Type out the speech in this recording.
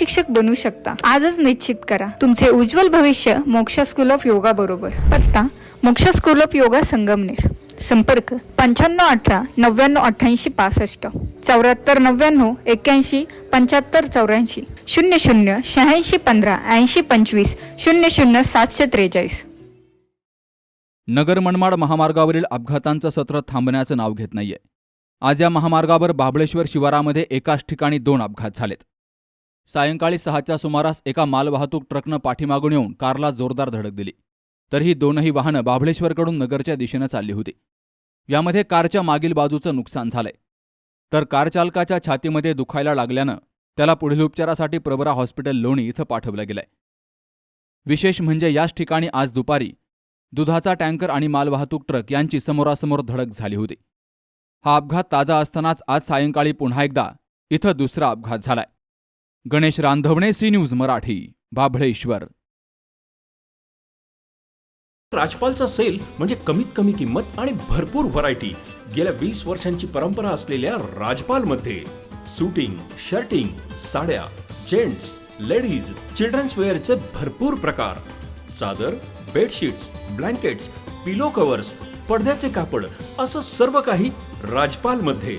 शिक्षक बनू शकता. आजच निश्चित करा. तुमचे उज्ज्वल भविष्य मोक्ष स्कूल ऑफ योगा बरोबर. पत्ता मोक्ष स्कूल ऑफ योगा संगमनेर. संपर्क पंच्याण्णव अठरा नव्याण्णव अठ्ठ्याऐंशी पासष्ट. चौऱ्याहत्तर नव्याण्णव एक्क्याऐंशी पंच्याहत्तर चौऱ्याऐंशी. शून्य शून्य शहाऐंशी पंधरा ऐंशी पंचवीस. शून्य शून्य सातशे त्रेचाळीस. नगर मनमाड महामार्गावरील अपघातांचं सत्र थांबण्याचं नाव घेत नाहीये. आज या महामार्गावर बाबळेश्वर शिवारामध्ये एकाच ठिकाणी दोन अपघात झालेत. सायंकाळी सहाच्या सुमारास एका मालवाहतूक ट्रकनं पाठीमागून येऊन कारला जोरदार धडक दिली. तर ही दोनही वाहनं बाबळेश्वरकडून नगरच्या दिशेनं चालली होती. यामध्ये कारच्या मागील बाजूचं नुकसान झालंय. तर कारचालकाच्या छातीमध्ये दुखायला लागल्यानं त्याला पुढील उपचारासाठी प्रबरा हॉस्पिटल लोणी इथं पाठवलं गेलंय. विशेष म्हणजे याच ठिकाणी आज दुपारी दुधाचा टँकर आणि मालवाहतूक ट्रक यांची समोरासमोर धडक झाली होती. हा अपघात ताजा असतानाच आज सायंकाळी पुन्हा एकदा इथं दुसरा अपघात झालाय. Ganesh Randhavane C news Marathi Babhaleshwar. राजपालचा sale म्हणजे कमीत कमी किंमत आणि भरपूर व्हरायटी गेल्या वीस वर्षांची परंपरा असलेल्या राजपालमध्ये सुटिंग शर्टिंग साड्या जेंट्स लेडीज चिल्ड्रन्स वेअरचे भरपूर प्रकार. चादर बेडशीट्स ब्लँकेट्स पिलो कव्हर्स पडद्याचे कापड असं सर्व काही राजपालमध्ये.